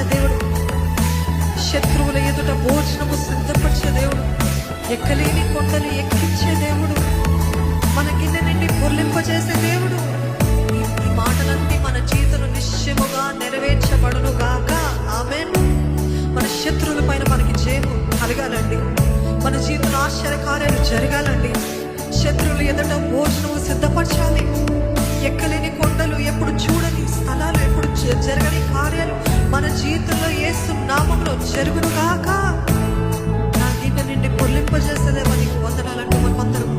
బలమైన దేవుడు. శత్రువుల ఎదుట భోజనము సిద్ధపరిచే దేవుడు. ఎక్కలేని కొండలు ఎక్కించే దేవుడు. మన కింద నుండి పొర్లింపజేసే దేవుడు. ఈ మాటలన్నీ మన జీవితం నిశ్చయముగా నెరవేర్చబడును గాక. ఆమె మన శత్రువుల పైన మనకి జయము కలగాలండి. మన జీవితంలో ఆశ్చర్యకార్యాలు జరగాలండి. శత్రువులు ఎదుట భోజనము సిద్ధపరచాలి. ఎక్కలేని కొండలు ఎప్పుడు చూడని స్థలాలు ఎప్పుడు జరగని కార్యాలు మన జీవితంలో యేసు నామంలో జరుగును కాక నా గిట్ట నిండి పొర్లింపజేసేదేమో నీకు వందనాలంటూ మనం అందరం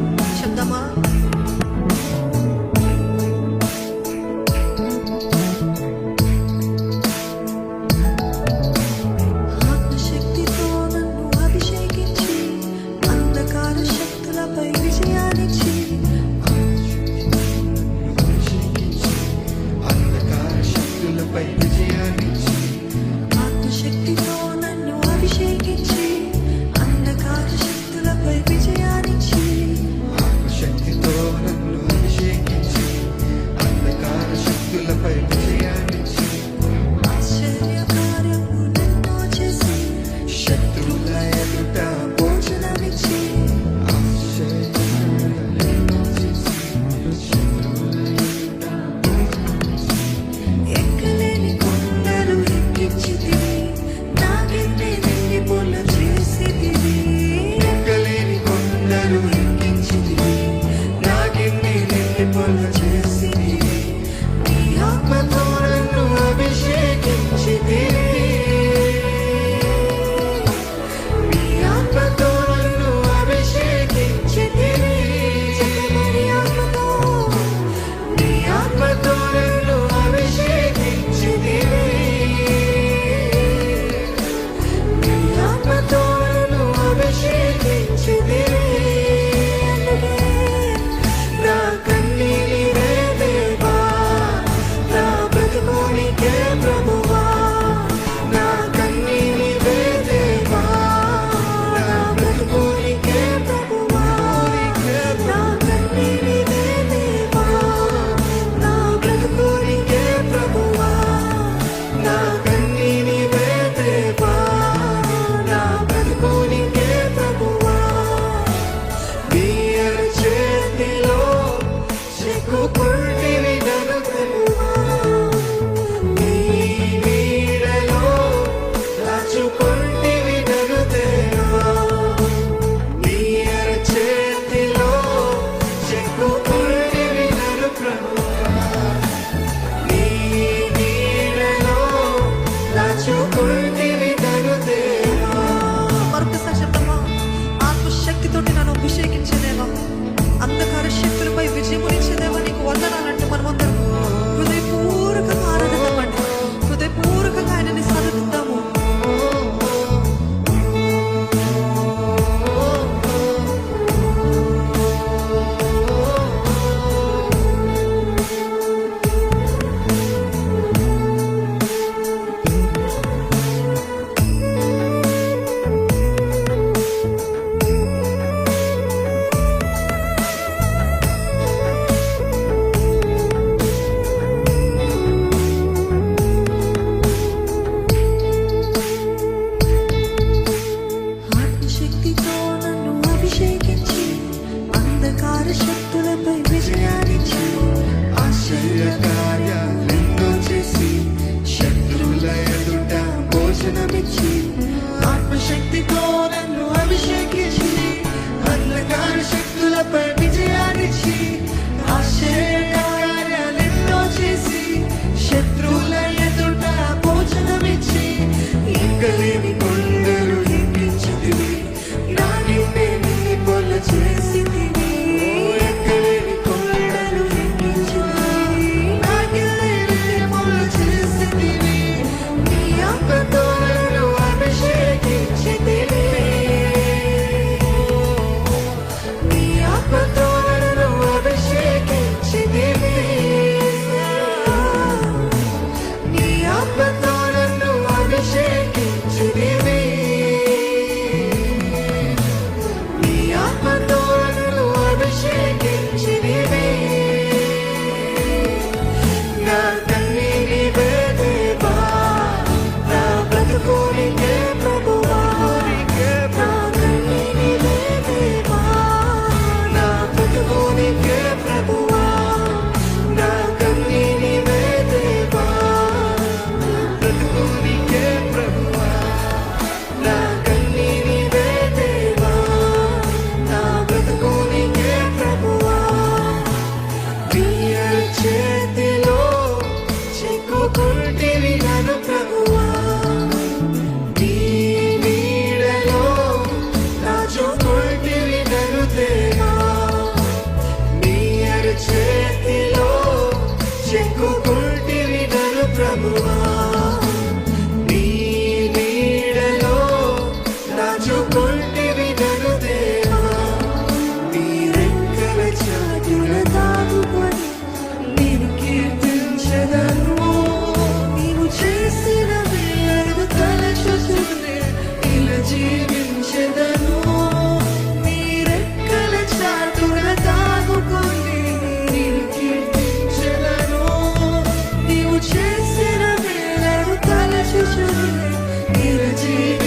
should be. Energy,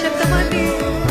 shut the money.